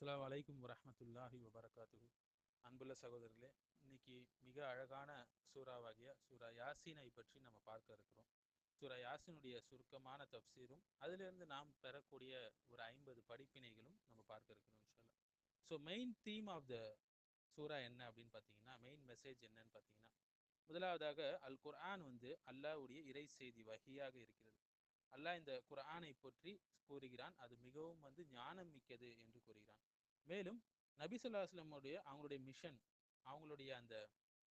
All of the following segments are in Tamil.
அஸ்லாம் வலைக்கும் வரமத்துல்லாஹி வபரகாத்து அன்புள்ள சகோதரர்களே இன்னைக்கு மிக அழகான சூறாவாகிய சூரா யாசீனை பற்றி நம்ம பார்க்க இருக்கிறோம். சூரா யாசினுடைய சுருக்கமான தப்சீரும் அதிலிருந்து நாம் பெறக்கூடிய ஒரு ஐம்பது படிப்பினைகளும் நம்ம பார்க்க இருக்கிறோம் சொல்ல so main theme of the சூரா என்ன அப்படின்னு பார்த்தீங்கன்னா மெயின் மெசேஜ் என்னன்னு பார்த்தீங்கன்னா முதலாவதாக அல் குர்ஆன் வந்து அல்லாஹ்வுடைய இறை செய்தி வகையாக இருக்கிறது. அல்லாஹ் இந்த குரானை பற்றி கூறுகிறான். அது மிகவும் வந்து ஞானம் மிக்கது என்று கூறுகிறான். மேலும் நபி ஸல்லல்லாஹு அவங்களுடைய மிஷன் அவங்களுடைய அந்த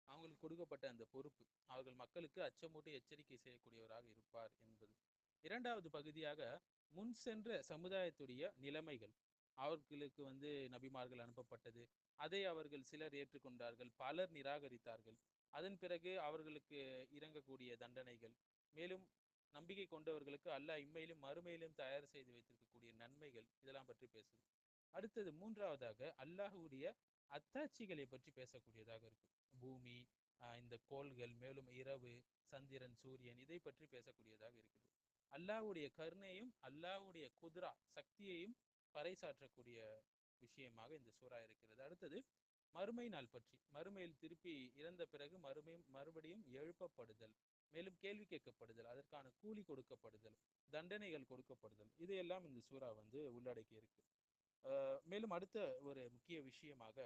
அவங்களுக்கு கொடுக்கப்பட்ட அந்த பொறுப்பு அவர்கள் மக்களுக்கு அச்சமூட்டி எச்சரிக்கை செய்யக்கூடியவராக இருப்பார் என்பது. இரண்டாவது பகுதியாக முன் சென்ற சமுதாயத்துடைய நிலைமைகள். அவர்களுக்கு வந்து நபிமார்கள் அனுப்பப்பட்டது. அதை அவர்கள் சிலர் ஏற்றுக்கொண்டார்கள் பலர் நிராகரித்தார்கள். அதன் பிறகு அவர்களுக்கு இறங்கக்கூடிய தண்டனைகள். மேலும் நம்பிக்கை கொண்டவர்களுக்கு அல்லாஹ் இம்மையிலும் மறுமையிலும் தயார் செய்து வைத்திருக்கக்கூடிய நன்மைகள் இதெல்லாம் பற்றி பேசுது. அடுத்தது மூன்றாவதாக அல்லாஹுடைய அத்தாட்சிகளை பற்றி பேசக்கூடியதாக இருக்கு பூமி இந்த கோள்கள் மேலும் இரவு சந்திரன் சூரியன் இதை பற்றி பேசக்கூடியதாக இருக்குது. அல்லாஹ்வுடைய கருணையும் அல்லாஹ்வுடைய குதிரா சக்தியையும் பறைசாற்றக்கூடிய விஷயமாக இந்த சூறா இருக்கிறது. அடுத்தது மறுமை நாள் பற்றி. மறுமையில் திருப்பி இறந்த பிறகு மறுமை மறுபடியும் எழுப்பப்படுதல். மேலும் கேள்வி கேட்கப்படுதல் அதற்கான கூலி கொடுக்கப்படுதல் தண்டனைகள் கொடுக்கப்படுதல் இதையெல்லாம் இந்த சூறா வந்து உள்ளடக்கி இருக்கு. ஆஹ் மேலும் அடுத்த ஒரு முக்கிய விஷயமாக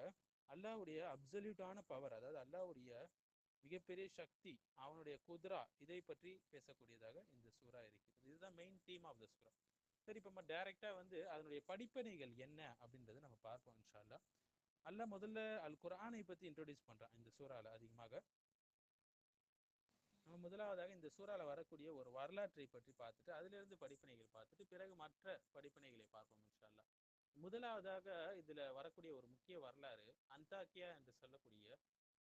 அல்லாஹ்வுடைய அப்சல்யூட்டான பவர் அதாவது அல்லாஹ்வுடைய மிகப்பெரிய சக்தி அவனுடைய குதிரா இதை பற்றி பேசக்கூடியதாக இந்த சூறா இருக்குது இதுதான் மெயின் தீம் ஆஃப் த சூறா. சரி இப்போ நம்ம டைரெக்டாக வந்து அதனுடைய படிப்பனைகள் என்ன அப்படின்றத நம்ம பார்ப்போம் இன்ஷா அல்லாஹ் அல்லாஹ் முதல்ல அல் குரானை பத்தி இன்ட்ரோடியூஸ் பண்றான் இந்த சூறால அதிகமாக. நம்ம முதலாவதாக இந்த சூறால வரக்கூடிய ஒரு வரலாற்றை பற்றி பார்த்துட்டு அதிலிருந்து படிப்பினைகள் பார்த்துட்டு பிறகு மற்ற படிப்பினைகளை பார்ப்போம் இன்ஷால்லா அல்லாஹ் முதலாவதாக இதுல வரக்கூடிய ஒரு முக்கிய வரலாறு அந்தாக்கியா என்று சொல்லக்கூடிய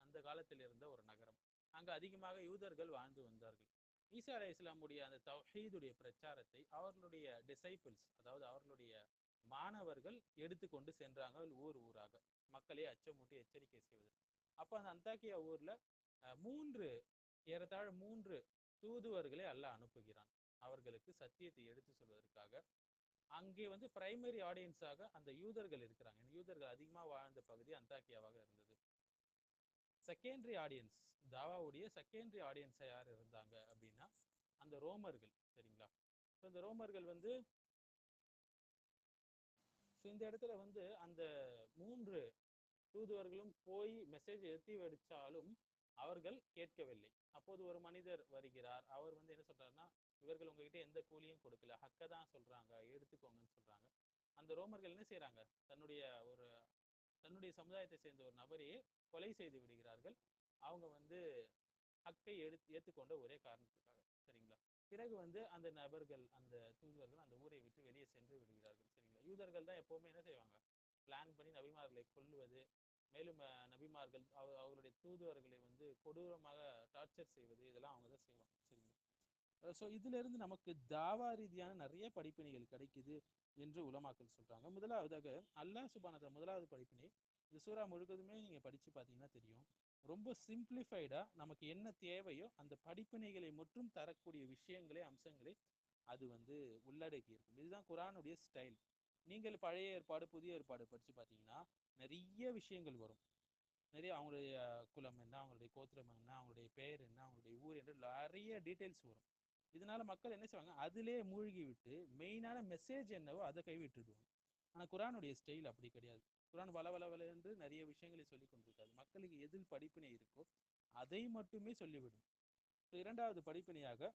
அந்த காலத்தில் இருந்த ஒரு நகரம். அங்கு அதிகமாக யூதர்கள் வாழ்ந்து வந்தார்கள். ஈசா அலை இஸ்லாமுடைய அந்த தௌஹீதுடைய பிரச்சாரத்தை அவர்களுடைய டிசைபிள்ஸ் அதாவது அவர்களுடைய மாணவர்கள் எடுத்துக்கொண்டு சென்றாங்க ஊர் ஊராக. மக்களை அச்சமூட்டி எச்சரிக்கை செய்வது அப்போ அந்த அந்தாக்கியா ஊர்ல மூன்று ஏறத்தாழ மூன்று தூதுவர்களை அல்லாஹ் அனுப்புகிறான். அவர்களுக்கு சத்தியத்தை எடுத்து சொல்வதற்காக. அங்கே வந்து பிரைமரி ஆடியன்ஸாக அந்த யூதர்கள் இருக்கிறாங்க. யூதர்கள் அதிகமாக வாழ்ந்த பகுதி அந்தாக்கியாவாக இருந்தது. செகண்டரி ஆடியன்ஸ் தாவாவுடைய செகண்டரி ஆடியன்ஸா யார் இருந்தாங்க அப்படின்னா அந்த ரோமர்கள். சரிங்களா? ஸோ இந்த ரோமர்கள் வந்து ஸோ இந்த இடத்துல வந்து அந்த மூன்று தூதுவர்களும் போய் மெசேஜ் எத்தி வெடிச்சாலும் அவர்கள் கேட்கவில்லை. அப்போது ஒரு மனிதர் வருகிறார். அவர் வந்து என்ன சொல்றாருன்னா இவர்கள் உங்ககிட்ட எந்த கூலியும் கொடுக்கல. ஹக்க தான் சொல்றாங்க. எடுத்துக்கோங்கன்னு சொல்றாங்க. அந்த ரோமர்கள் என்ன செய்யறாங்க தன்னுடைய ஒரு தன்னுடைய சமுதாயத்தை சேர்ந்த ஒரு நபரையே கொலை செய்து விடுகிறார்கள். அவங்க வந்து ஹக்கை எடுத்து ஏற்றுக்கொண்ட ஒரே காரணத்துக்காக. சரிங்களா? பிறகு வந்து அந்த நபர்கள் அந்த தூதுவர்கள் அந்த ஊரை விட்டு வெளியே சென்று விடுகிறார்கள். சரிங்களா? யூதர்கள் தான் எப்பவுமே என்ன செய்வாங்க? பிளான் பண்ணி நபிமார்களை கொல்லுவது மேலும் நபிமார்கள் அவ- அவருடைய தூதுவர்களை வந்து கொடூரமாக டார்ச்சர் செய்வது இதெல்லாம் அவங்க தான் செய்வாங்க. சரிங்களா? ஸோ இதுல இருந்து நமக்கு தாவா ரீதியான நிறைய படிப்பினைகள் கிடைக்குது என்று உலமாக்கள் சொல்றாங்க. முதலாவதாக அல்லாஹ் சுபானத முதலாவது படிப்பினை இந்த சூறா முழுவதுமே நீங்க படிச்சு பார்த்தீங்கன்னா தெரியும். ரொம்ப சிம்பிளிஃபைடா நமக்கு என்ன தேவையோ அந்த படிப்பினைகளை மட்டும் தரக்கூடிய விஷயங்களே அம்சங்களே அது வந்து உள்ளடக்கி இருக்கும் இதுதான் குரானுடைய ஸ்டைல். நீங்கள் பழைய ஏற்பாடு புதிய ஏற்பாடு படிச்சு பார்த்தீங்கன்னா நிறைய விஷயங்கள் வரும். நிறைய அவங்களுடைய குலம் என்ன அவங்களுடைய கோத்திரம் என்ன அவங்களுடைய பெயர் என்ன அவங்களுடைய ஊர் என்று நிறைய டீட்டெயில்ஸ் வரும். இதனால மக்கள் என்ன செய்வாங்க அதிலே மூழ்கி விட்டு மெயினான மெசேஜ் என்னவோ அதை கைவிட்டுடுவாங்க. ஆனால் குரானுடைய ஸ்டைல் அப்படி கிடையாது. குரான் வள வள என்று நிறைய விஷயங்களை சொல்லி கொண்டிருக்காது மக்களுக்கு எதில் படிப்பினை இருக்கோ அதை மட்டுமே சொல்லிவிடும். இரண்டாவது படிப்பினையாக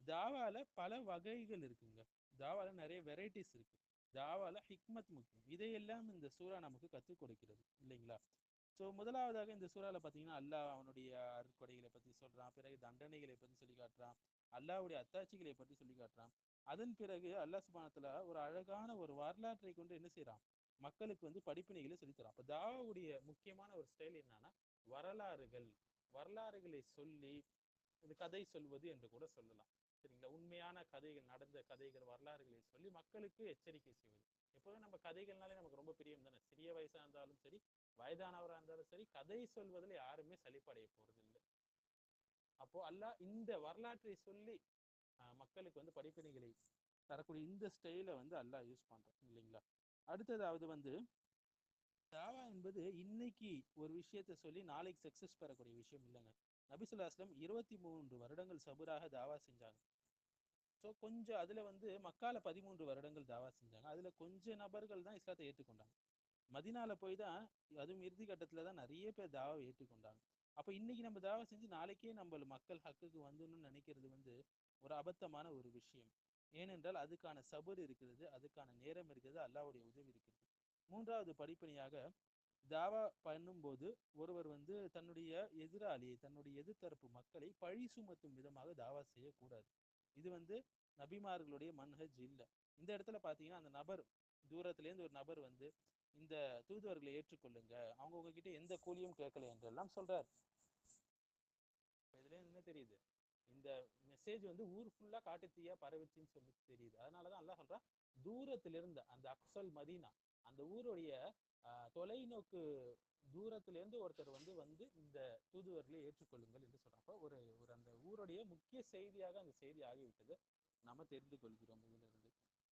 தாவால பல வகைகள் இருக்குங்க. தாவால நிறைய வெரைட்டிஸ் இருக்கு. தாவால ஹிக்மத் முக்கியம். இதையெல்லாம் இந்த சூறா நமக்கு கற்றுக் கொடுக்கிறது இல்லைங்களா? ஸோ முதலாவதாக இந்த சூறால பார்த்தீங்கன்னா அல்லாஹ் அவனுடைய அருட்கொடைகளை பத்தி சொல்றான் பிறகு தண்டனைகளை பத்தி சொல்லி காட்டுறான் அல்லாஹ்வுடைய அத்தாட்சிகளை பற்றி சொல்லி காட்டுறான். அதன் பிறகு அல்லா சுபானத்தில் ஒரு அழகான ஒரு வரலாற்றை கொண்டு என்ன செய்கிறான் மக்களுக்கு வந்து படிப்பினைகளை சொல்லித்தரான் அப்போ தாவாவுடைய முக்கியமான ஒரு ஸ்டைல் என்னன்னா வரலாறுகள் வரலாறுகளை சொல்லி இந்த கதை சொல்வது என்று கூட சொல்லலாம். சரிங்களா உண்மையான கதைகள் நடந்த கதைகள் வரலாறுகளை சொல்லி மக்களுக்கு எச்சரிக்கை செய்வது. எப்போதும் நம்ம கதைகள்னாலே நமக்கு ரொம்ப பிரியம் தானே? சிறிய வயசா இருந்தாலும் சரி வயதானவராக இருந்தாலும் சரி கதை சொல்வதில் யாருமே சலிப்படைய போறது இல்லை அப்போ அல்லாஹ் இந்த வரலாற்றை சொல்லி மக்களுக்கு வந்து படிப்பினைகளை தரக்கூடிய இந்த ஸ்டைலை வந்து அல்லாஹ் யூஸ் பண்றான் இல்லைங்களா? அடுத்ததாவது வந்து தாவா என்பது இன்னைக்கு ஒரு விஷயத்த சொல்லி நாளைக்கு சக்சஸ் பெறக்கூடிய விஷயம் இல்லைங்க. நபிசுல்லா அஸ்லம் இருபத்தி மூன்று வருடங்கள் சபுராக தாவா செஞ்சாங்க. ஸோ கொஞ்சம் அதுல வந்து மக்கால பதிமூன்று வருடங்கள் தாவா செஞ்சாங்க. அதுல கொஞ்சம் நபர்கள் தான் இஸ்லாத்தை ஏற்றுக்கொண்டாங்க. மதினால போய் தான் அதுவும் இறுதி கட்டத்தில் தான் நிறைய பேர் தாவாவை ஏற்றுக்கொண்டாங்க. அப்ப இன்னைக்கு நம்ம தாவா செஞ்சு நாளைக்கே நம்ம மக்கள் ஹக்குக்கு வந்துடணும்னு நினைக்கிறது வந்து ஒரு அபத்தமான ஒரு விஷயம். ஏனென்றால் அதுக்கான சபர் இருக்கிறது அதுக்கான நேரம் இருக்கிறது அல்லாவுடைய உதவி இருக்கிறது. மூன்றாவது படிப்பணியாக தாவா பண்ணும்போது ஒருவர் வந்து தன்னுடைய எதிராளியை தன்னுடைய எதிர்த்தரப்பு மக்களை பழி சுமத்தும் விதமாக தாவா செய்யக்கூடாது. இது வந்து நபிமார்களுடைய மன்ஹஜ் இல்லை. இந்த இடத்துல பார்த்தீங்கன்னா அந்த நபர் தூரத்துலேருந்து ஒரு நபர் வந்து இந்த தூதுவர்களை ஏற்றுக்கொள்ளுங்க. அவங்க உங்ககிட்ட எந்த கூலியும் கேட்கல என்றெல்லாம் சொல்றார். இதுல என்ன தெரியுது? இந்த மெசேஜ் வந்து ஊர் ஃபுல்லா காட்டுத்தீயா பரவிச்சுன்னு சொல்லி தெரியுது. அதனாலதான் அல்லா சொல்றான் தூரத்துல இருந்த அந்த அக்சல் மதீனா அந்த ஊருடைய தொலைநோக்கு தூரத்துல இருந்து ஒருத்தர் வந்து வந்து இந்த தூதுவர்களை ஏற்றுக்கொள்ளுங்கள் என்று சொல்றப்ப ஒரு ஒரு அந்த ஊருடைய முக்கிய செய்தியாக அந்த செய்தி ஆகிவிட்டது. நாம தெரிந்து கொள்கிறோம் இதிலிருந்து.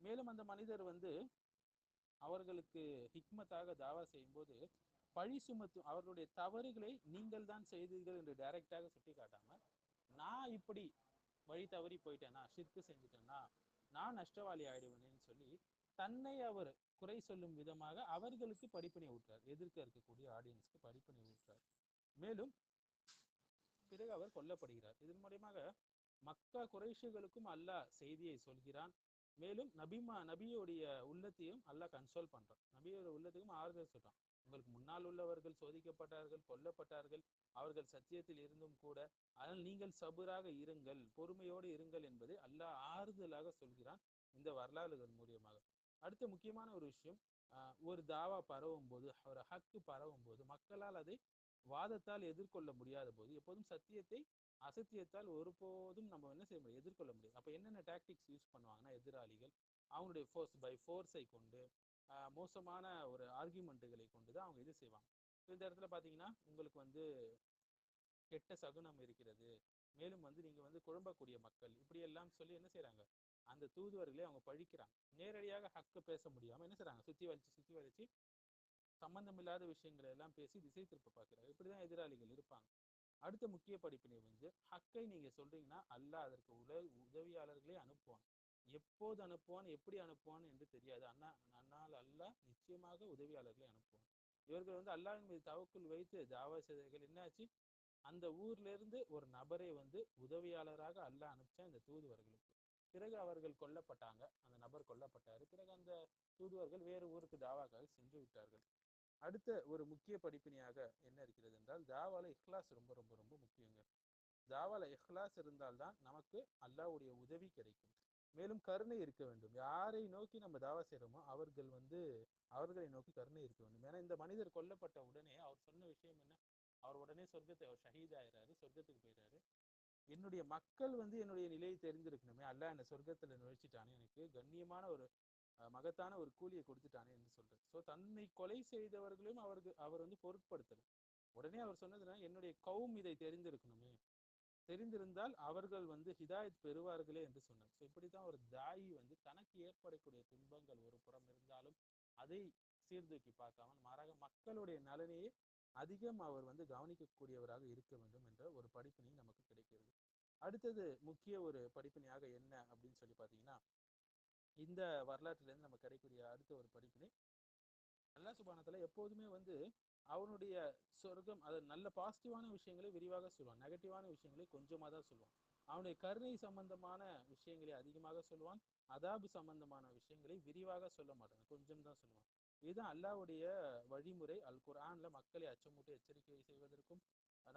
மேலும் அந்த மனிதர் வந்து அவர்களுக்கு ஹிக்மத்தாக தாவா செய்யும்போது பழி சுமத்தும் அவர்களுடைய தவறுகளை நீங்கள் தான் செய்தீர்கள் என்று டைரக்டாக சுட்டி காட்டாம நான் இப்படி வழி தவறி போயிட்டேனா ஷிர்கு செஞ்சுட்டேன்னா நான் நஷ்டவாளி ஆயிடுவேன்னு சொல்லி தன்னை அவர் குறை சொல்லும் விதமாக அவர்களுக்கு படிப்பினை ஊற்றார் எதிர்க்க இருக்கக்கூடிய ஆடியன்ஸ்க்கு படிப்பினை ஊற்றார் மேலும் பிறகு அவர் கொல்லப்படுகிறார். இதன் மூலியமாக மக்கா குறைஷிகளுக்கும் அல்லாஹ் செய்தியை சொல்கிறான். மேலும் நபிமா நபியோடைய உள்ளத்தையும் அல்லாஹ் கன்சோல் பண்றான். நபியோட உள்ளத்துக்கும் ஆறுதல் சொல்றான். உங்களுக்கு முன்னால் உள்ளவர்கள் சோதிக்கப்பட்டார்கள் கொல்லப்பட்டார்கள். அவர்கள் சத்தியத்தில் இருந்தும் கூட ஆனால் நீங்கள் சபுராக இருங்கள் பொறுமையோடு இருங்கள் என்பதை அல்லாஹ் ஆறுதலாக சொல்கிறான். இந்த வரலாறுகள் மூலியமாக. அடுத்த முக்கியமான ஒரு விஷயம் ஒரு தாவா பரவும் போது ஒரு ஹக்கு பரவும் போது மக்களால் அதை வாதத்தால் எதிர்கொள்ள முடியாத போது எப்போதும் சத்தியத்தை அசத்தியத்தால் ஒருபோதும் நம்ம என்ன செய்ய முடியும் எதிர்கொள்ள முடியும் அப்போ என்னென்ன டாக்டிக்ஸ் யூஸ் பண்ணுவாங்கன்னா எதிராளிகள் அவங்களுடைய ஃபோர்ஸ் பை ஃபோர்ஸை கொண்டு மோசமான ஒரு ஆர்கியூமெண்ட்டுகளை கொண்டு தான் அவங்க இது செய்வாங்க. இந்த இடத்துல பார்த்தீங்கன்னா உங்களுக்கு வந்து கெட்ட சகுனம் இருக்கிறது. மேலும் வந்து நீங்கள் வந்து குழம்பக்கூடிய மக்கள் இப்படியெல்லாம் சொல்லி என்ன செய்கிறாங்க அந்த தூதுவர்களை அவங்க பழிக்கிறாங்க. நேரடியாக ஹக்கு பேச முடியாமல் என்ன செய்றாங்க? சுற்றி வலிச்சு சுற்றி வலிச்சு சம்பந்தமில்லாத விஷயங்களை எல்லாம் பேசி திசை திருப்ப பார்க்கிறாங்க. இப்படிதான் எதிராளிகள் இருப்பாங்க. அடுத்த முக்கிய படிப்பினை வந்து ஹக்கை நீங்க சொல்றீங்கன்னா அல்லாஹ் அதற்கு உல உதவியாளர்களே அனுப்புவான். எப்போது அனுப்புவான் எப்படி அனுப்புவான் என்று தெரியாது. அண்ணா அண்ணால் அல்லாஹ் நிச்சயமாக உதவியாளர்களை அனுப்புவான். இவர்கள் வந்து அல்லாஹின் மீது தவக்குள் வைத்து தாவா செய்தவர்கள் என்னாச்சு? அந்த ஊர்ல இருந்து ஒரு நபரை வந்து உதவியாளராக அல்லாஹ் அனுப்பிச்சா இந்த தூதுவர்களுக்கு. பிறகு அவர்கள் கொல்லப்பட்டாங்க. அந்த நபர் கொல்லப்பட்டாரு. பிறகு அந்த தூதுவர்கள் வேறு ஊருக்கு தாவாக்காக சென்று விட்டார்கள். அடுத்த ஒரு முக்கிய படிப்பினையாக என்ன இருக்கிறது என்றால் தாவால இஹ்லாஸ் ரொம்ப ரொம்ப ரொம்ப முக்கியங்க. தாவால இஹ்லாஸ் இருந்தால்தான் நமக்கு அல்லாவுடைய உதவி கிடைக்கும். மேலும் கருணை இருக்க வேண்டும். யாரை நோக்கி நம்ம தாவா செய்யறோமோ அவர்கள் வந்து அவர்களை நோக்கி கருணை இருக்க வேண்டும். ஏன்னா இந்த மனிதர் கொல்லப்பட்ட உடனே அவர் சொன்ன விஷயம் என்ன? அவர் உடனே சொர்க்கத்தை அவர் ஷஹீத் ஆயிடுறாரு சொர்க்கத்துக்கு போயிடுறாரு என்னுடைய மக்கள் வந்து என்னுடைய நிலையை தெரிஞ்சிருக்கணுமே அல்ல என்னை சொர்க்கத்தில் நுழைச்சிட்டானே எனக்கு கண்ணியமான ஒரு மகத்தான ஒரு கூலியை கொடுத்துட்டானே என்று சொல்றது ஸோ தன்னை கொலை செய்தவர்களையும் அவருக்கு அவர் வந்து பொருட்படுத்தல. உடனே அவர் சொன்னதுன்னா என்னுடைய கௌம் இதை தெரிந்திருக்கணுமே. தெரிந்திருந்தால் அவர்கள் வந்து ஹிதாயத் பெறுவார்களே என்று சொன்னார். ஸோ இப்படித்தான் ஒரு தாயி வந்து தனக்கு ஏற்படக்கூடிய துன்பங்கள் ஒரு புறம் இருந்தாலும் அதை சீர்தூக்கி பார்க்காமல் மாறாக மக்களுடைய நலனையே அதிகம் அவர் வந்து கவனிக்கக்கூடியவராக இருக்க வேண்டும் என்ற ஒரு படிப்பினை நமக்கு கிடைக்கிறது. அடுத்தது முக்கிய ஒரு படிப்பினையாக என்ன அப்படின்னு சொல்லி பார்த்தீங்கன்னா இந்த வரலாற்றிலேருந்து நம்ம கிடைக்கூடிய அடுத்த ஒரு படிப்பினை அல்லா சுபானத்தில் எப்போதுமே வந்து அவனுடைய சொர்க்கம் அது நல்ல பாசிட்டிவான விஷயங்களை விரிவாக சொல்லுவான். நெகட்டிவான விஷயங்களை கொஞ்சமாக தான் சொல்லுவான். அவனுடைய கருணை சம்பந்தமான விஷயங்களை அதிகமாக சொல்லுவான். அதாபு சம்பந்தமான விஷயங்களை விரிவாக சொல்ல மாட்டான். கொஞ்சம் தான் சொல்லுவான். இதுதான் அல்லாவுடைய வழிமுறை. அல் குரான்ல மக்களை அச்சமூட்டி எச்சரிக்கை செய்வதற்கும்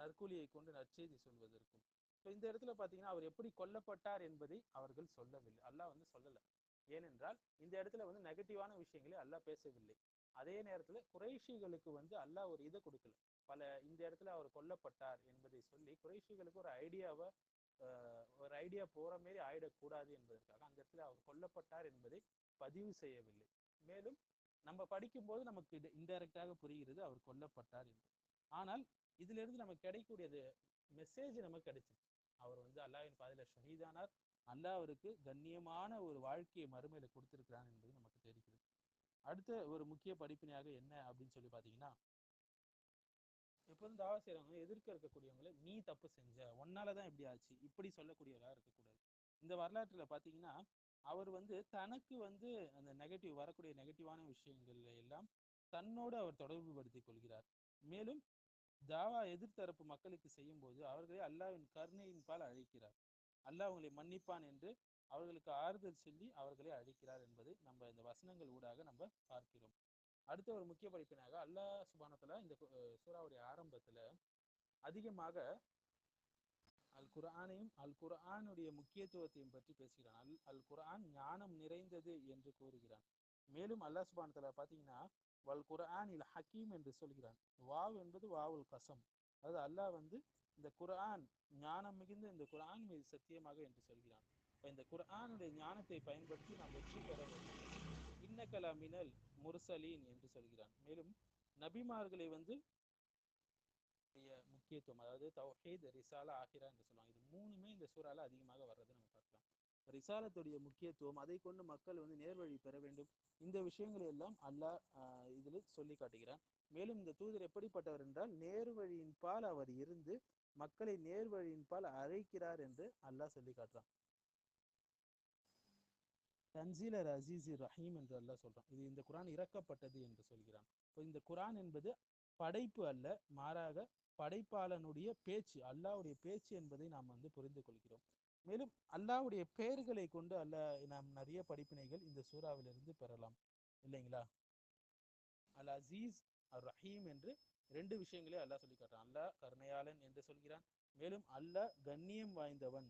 நற்கூலியை கொண்டு நற்செய்தி சொல்வதற்கும். இப்போ இந்த இடத்துல பார்த்தீங்கன்னா அவர் எப்படி கொல்லப்பட்டார் என்பதை அவர்கள் சொல்லவில்லை. அல்லாஹ் வந்து சொல்லலை. ஏனென்றால் இந்த இடத்துல வந்து நெகட்டிவான விஷயங்களை அல்லாஹ் பேசவில்லை. அதே நேரத்துல குறைஷிகளுக்கு வந்து அல்லாஹ் ஒரு இதை கொடுக்கல. பல இந்த இடத்துல அவர் கொல்லப்பட்டார் என்பதை சொல்லி குறைஷிகளுக்கு ஒரு ஐடியாவை ஒரு ஐடியா போற மாரி ஆயிடக்கூடாது என்பதற்காக அந்த இடத்துல அவர் கொல்லப்பட்டார் என்பதை பதிவு செய்யவில்லை. மேலும் நம்ம படிக்கும்போது நமக்கு இது இன்டைரக்டாக புரிகிறது அவர் கொல்லப்பட்டார் என்று ஆனால் இதுல இருந்து நமக்கு கிடைக்கக்கூடியது மெசேஜ் நமக்கு கிடைச்சிச்சு அவர் வந்து அல்லாவின் பாதையில ஷஹீதானார் அல்லாஹ் அவருக்கு கண்ணியமான ஒரு வாழ்க்கையை மறுமையில கொடுத்திருக்கிறான் என்பது நமக்கு தெரிகிறது. அடுத்த ஒரு முக்கிய படிப்பினையாக என்ன அப்படின்னு சொல்லி பார்த்தீங்கன்னா எப்போதும் தாவா செய்கிறவங்க எதிர்க்க இருக்கக்கூடியவங்களை நீ தப்பு செஞ்ச உன்னாலதான் இப்படி ஆச்சு இப்படி சொல்லக்கூடியவராக இருக்கக்கூடாது. இந்த வரலாற்றுல பார்த்தீங்கன்னா அவர் வந்து தனக்கு வந்து அந்த நெகட்டிவ் வரக்கூடிய நெகட்டிவான விஷயங்கள்ல எல்லாம் தன்னோடு அவர் தொடர்பு படுத்திக் கொள்கிறார். மேலும் தாவா எதிர்த்தரப்பு மக்களுக்கு செய்யும் போது அவர்களை அல்லாவின் கருணையின் பால் அழைக்கிறார். அல்லாஹ் அவங்களை மன்னிப்பான் என்று அவர்களுக்கு ஆறுதல் சொல்லி அவர்களை அழைக்கிறார் என்பது நம்ம இந்த வசனங்கள் ஊடாக நம்ம பார்க்கிறோம். அடுத்த ஒரு முக்கிய படிப்பினாக அல்லாஹ் சுபானத்துல இந்த சூறாவுடைய ஆரம்பத்துல அதிகமாக அல் குர்ஆனையும் அல் குர்ஆனுடைய முக்கியத்துவத்தையும் பற்றி பேசுகிறான். அல் அல் குரான் ஞானம் நிறைந்தது என்று கூறுகிறான். மேலும் அல்லாஹ் சுபானத்துல பாத்தீங்கன்னா வல் குரான் இல் ஹக்கீம் என்று சொல்கிறான். வாவ் என்பது வாவுல் கசம். அதாவது அல்லாஹ் வந்து இந்த குர்ஆன் ஞானம் மிகுந்த இந்த குர்ஆன் மீது சத்தியமாக என்று சொல்கிறான். இப்போ இந்த குரானுடைய ஞானத்தை பயன்படுத்தி நாம் வெற்றி பெற வேண்டும். இன்னக்கல மினல் முர்சலீன் என்று சொல்கிறான். மேலும் நபிமார்களை வந்து முக்கியத்துவம் அதாவது தௌஹீத் ரிசாலா ஆஹிரா என்று சொல்லுவாங்க. இது மூணுமே இந்த சூறால அதிகமாக வர்றது நம்ம ரிசாலத்துடைய முக்கியத்துவம் அதை கொண்டு மக்கள் வந்து நேர்வழி பெற வேண்டும். இந்த விஷயங்களை எல்லாம் அல்லாஹ் இதில் சொல்லி காட்டுகிறான். மேலும் இந்த தூதர் எப்படிப்பட்டவர் என்றால் நேர்வழியின் பால் அவர் இருந்து மக்களை நேர்வழியின் பால் அழைக்கிறார் என்று அல்லாஹ் சொல்லி காட்டுறான். தன்சீலர் அசீசி ரஹீம் என்று அல்லாஹ் சொல்றான். இது இந்த குரான் இறக்கப்பட்டது என்று சொல்கிறான். இப்போ இந்த குரான் என்பது படைப்பு அல்ல மாறாக படைப்பாளனுடைய பேச்சு அல்லாவுடைய பேச்சு என்பதை நாம் வந்து புரிந்து கொள்கிறோம். மேலும் அல்லாவுடைய பெயர்களை கொண்டு அல்லாஹ் நாம் நிறைய படிப்பினைகள் இந்த சூறாவிலிருந்து பெறலாம். இல்லைங்களா? அல் அசீஸ் அர் ரஹீம் என்று ரெண்டு விஷயங்களே அல்லாஹ் சொல்லி காட்டுறான். அல்லாஹ் கருணையாளன் என்று சொல்கிறான். மேலும் அல்லாஹ் கண்ணியம் வாய்ந்தவன்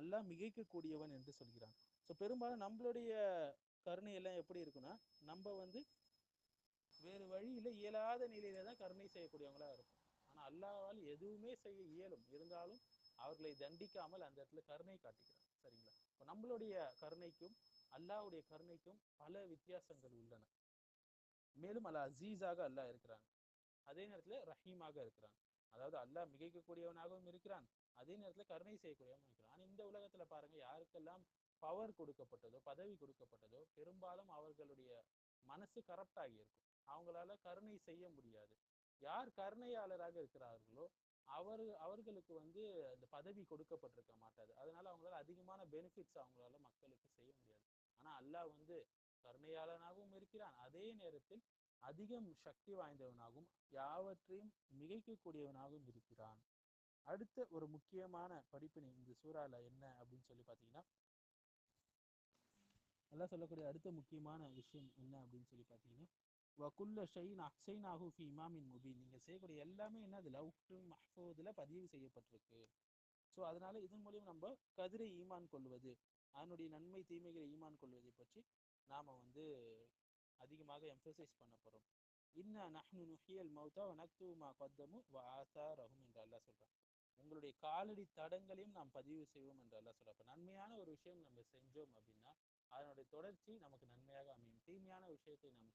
அல்லாஹ் மிகைக்கக்கூடியவன் என்று சொல்கிறான். ஸோ பெரும்பாலும் நம்மளுடைய கருணை எல்லாம் எப்படி இருக்குன்னா நம்ம வந்து வேறு வழியில இயலாத நிலையில தான் கருணை செய்யக்கூடியவங்களா இருக்கும். ஆனா அல்லாவால் எதுவுமே செய்ய இயலும். இருந்தாலும் அவர்களை தண்டிக்காமல் அந்த இடத்துல கருணை காட்டுகிறார் சரிங்களா? இப்போ நம்மளுடைய கருணைக்கும் அல்லாவுடைய கருணைக்கும் பல வித்தியாசங்கள் உள்ளன. மேலும் அல்லாஹ் அசீஸாக அல்லாஹ் இருக்கிறான். அதே நேரத்துல ரஹீமாக இருக்கிறான். அதாவது அல்லாஹ் மிகைக்கக்கூடியவனாகவும் இருக்கிறான். அதே நேரத்துல கருணை செய்யக்கூடியவனும் இருக்கிறான். இந்த உலகத்துல பாருங்க யாருக்கெல்லாம் பவர் கொடுக்கப்பட்டதோ பதவி கொடுக்கப்பட்டதோ பெரும்பாலும் அவர்களுடைய மனசு கரப்டாகி ஆகி இருக்கும். அவங்களால கருணை செய்ய முடியாது. யார் கருணையாளராக இருக்கிறார்களோ அவர் அவர்களுக்கு வந்து அந்த பதவி கொடுக்கப்பட்டிருக்க மாட்டாது அதனால அவங்களால அதிகமான பெனிஃபிட்ஸ் அவங்களால மக்களுக்கு செய்ய முடியாது. ஆனா அல்லாஹ் வந்து கருணையாளனாகவும் இருக்கிறான். அதே நேரத்தில் அதிகம் சக்தி வாய்ந்தவனாகவும் யாவற்றையும் மிகைக்கக்கூடியவனாகவும் இருக்கிறான். அடுத்த ஒரு முக்கியமான படிப்பினை இந்த சூறால என்ன அப்படின்னு சொல்லி பாத்தீங்கன்னா நல்லா சொல்லக்கூடிய அடுத்த முக்கியமான விஷயம் என்ன அப்படின்னு சொல்லி பாத்தீங்கன்னா வகுல்ல ஷைன் அக்ஷைனாகு ஃபி இமாமின் முபீன் நீங்கள் செய்யக்கூடிய எல்லாமே என்னது லவ்ஹு மஹ்ஃபூதுல பதிவு செய்யப்பட்டிருக்கு. ஸோ அதனால இதன் மூலியம் நம்ம கதிரை ஈமான் கொள்வது அதனுடைய நன்மை தீமைகளை ஈமான் கொள்வதை பற்றி நாம வந்து அதிகமாக எம்ஃபசைஸ் பண்ண போறோம். இன்ன நஹ்னு நுஹியல் மௌதா வனக்து மா கத்தமு வாசா ரஹும் என்று அல்லாஹ் சொல்றான். உங்களுடைய காலடி தடங்களையும் நாம் பதிவு செய்வோம் என்று அல்லாஹ் சொல்றான். நன்மையான ஒரு விஷயம் நம்ம செஞ்சோம் அப்படின்னா அதனுடைய தொடர்ச்சி நமக்கு நன்மையாக அமையும். தீமையான விஷயத்தை நாம்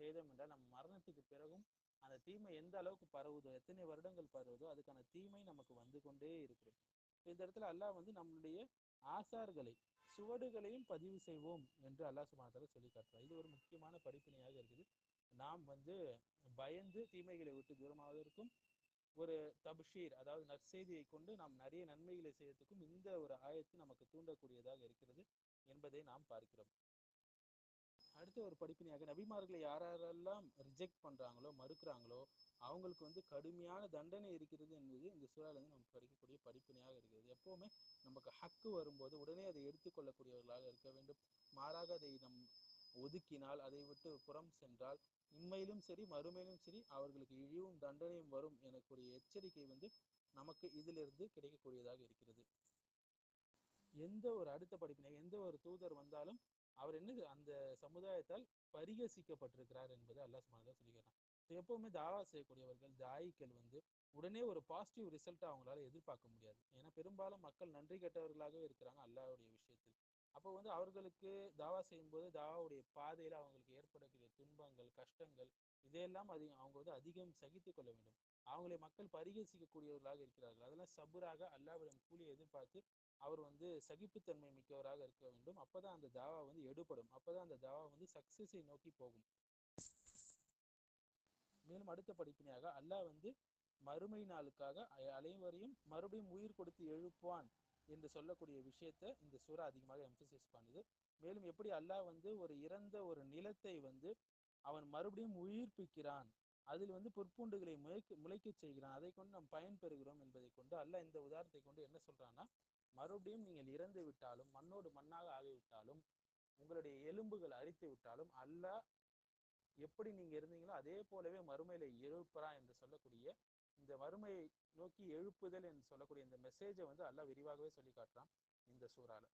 செய்தோம் என்றால் நம் மரணத்துக்கு பிறகும் அந்த தீமை எந்த அளவுக்கு பரவுதோ எத்தனை வருடங்கள் பரவுதோ அதுக்கான தீமை நமக்கு வந்து கொண்டே இருக்கிறது. இந்த இடத்துல அல்லாஹ் வந்து நம்மளுடைய ஆசார்களை சுவடுகளையும் பதிவு செய்வோம் என்று அல்லாஹ் சுமாத்தால சொல்லி காட்டுறார். இது ஒரு முக்கியமான படிப்பினையாக இருக்குது. நாம் வந்து பயந்து தீமைகளை விட்டு தூரமாவதற்கும் ஒரு தப்ஷீர் அதாவது நற்செய்தியை கொண்டு நாம் நிறைய நன்மைகளை செய்யறதுக்கும் இந்த ஒரு ஆயத்து நமக்கு தூண்டக்கூடியதாக இருக்கிறது என்பதை நாம் பார்க்கிறோம். அடுத்த ஒரு படிப்பினையாக நபிமார்களை யாரெல்லாம் ரிஜெக்ட் பண்றாங்களோ மறுக்கிறாங்களோ அவங்களுக்கு வந்து கடுமையான தண்டனை இருக்கிறது என்பது இந்த சூழல நம்ம படிக்கக்கூடிய படிப்பினையாக இருக்கிறது. எப்பவுமே நமக்கு ஹக்கு வரும்போது உடனே அதை எடுத்துக்கொள்ளக்கூடியவர்களாக இருக்க வேண்டும். மாறாக அதை நம் ஒதுக்கினால் அதை விட்டு புறம் சென்றால் இம்மையிலும் சரி மறுமையிலும் சரி அவர்களுக்கு இழிவும் தண்டனையும் வரும் எனக்கூடிய எச்சரிக்கை வந்து நமக்கு இதிலிருந்து கிடைக்கக்கூடியதாக இருக்கிறது. எந்த ஒரு அடுத்த படிப்பினை எந்த ஒரு தூதர் வந்தாலும் அவர் என்னது அந்த சமுதாயத்தால் பரிகசிக்கப்பட்டிருக்கிறார் என்பதை அல்லாஹ் சுப்ஹானஹு சொல்லிக்கிறான். எப்பவுமே தாவா செய்யக்கூடியவர்கள் தாயிக்கள் வந்து உடனே ஒரு பாசிட்டிவ் ரிசல்ட்டை அவங்களால எதிர்பார்க்க முடியாது. ஏன்னா பெரும்பாலும் மக்கள் நன்றி கெட்டவர்களாகவே இருக்கிறாங்க அல்லாஹ்வுடைய விஷயத்தில். அப்போ வந்து அவர்களுக்கு தாவா செய்யும்போது தாவாவுடைய பாதையில அவங்களுக்கு ஏற்படக்கூடிய துன்பங்கள் கஷ்டங்கள் இதையெல்லாம் அதிகம் அவங்க வந்து அதிகம் சகித்து கொள்ள வேண்டும். அவங்களை மக்கள் பரிகசிக்கக்கூடியவர்களாக இருக்கிறார்கள். அதெல்லாம் சபுராக அல்லாவிடம் கூலியை எதிர்பார்த்து அவர் வந்து சகிப்புத்தன்மை மிக்கவராக இருக்க வேண்டும். அப்பதான் அந்த தாவா வந்து எடுபடும். அப்பதான் அந்த தாவா வந்து சக்சஸை நோக்கி போகும். மேலும் அடுத்த படிப்பினையாக அல்லாஹ் வந்து மறுமை நாளுக்காக அனைவரையும் மறுபடியும் உயிர் கொடுத்து எழுப்புவான் என்று சொல்லக்கூடிய விஷயத்த இந்த சூறா அதிகமாக எம்பசைஸ் பண்ணுது. மேலும் எப்படி அல்லாஹ் வந்து ஒரு இறந்த ஒரு நிலத்தை வந்து அவன் மறுபடியும் உயிர்ப்பிக்கிறான் அதில் வந்து பொற்பூண்டுகளை முளைக்க முளைக்கச் செய்கிறான் அதை கொண்டு நாம் பயன் பெறுகிறோம் என்பதை கொண்டு அல்லாஹ் இந்த உதாரணத்தை கொண்டு என்ன சொல்றான்னா மறுபடியும் நீங்கள் இறந்து விட்டாலும் மண்ணோடு மண்ணாக ஆகிவிட்டாலும் உங்களுடைய எலும்புகள் அரித்து விட்டாலும் அல்லாஹ் எப்படி நீங்க இருந்தீங்களோ அதே போலவே மறுமையில எழுப்புறா என்று சொல்லக்கூடிய இந்த மறுமையை நோக்கி எழுப்புதல் என்று சொல்லக்கூடிய இந்த மெசேஜை வந்து அல்ல விரிவாகவே சொல்லி காட்டுறான் இந்த சூறால.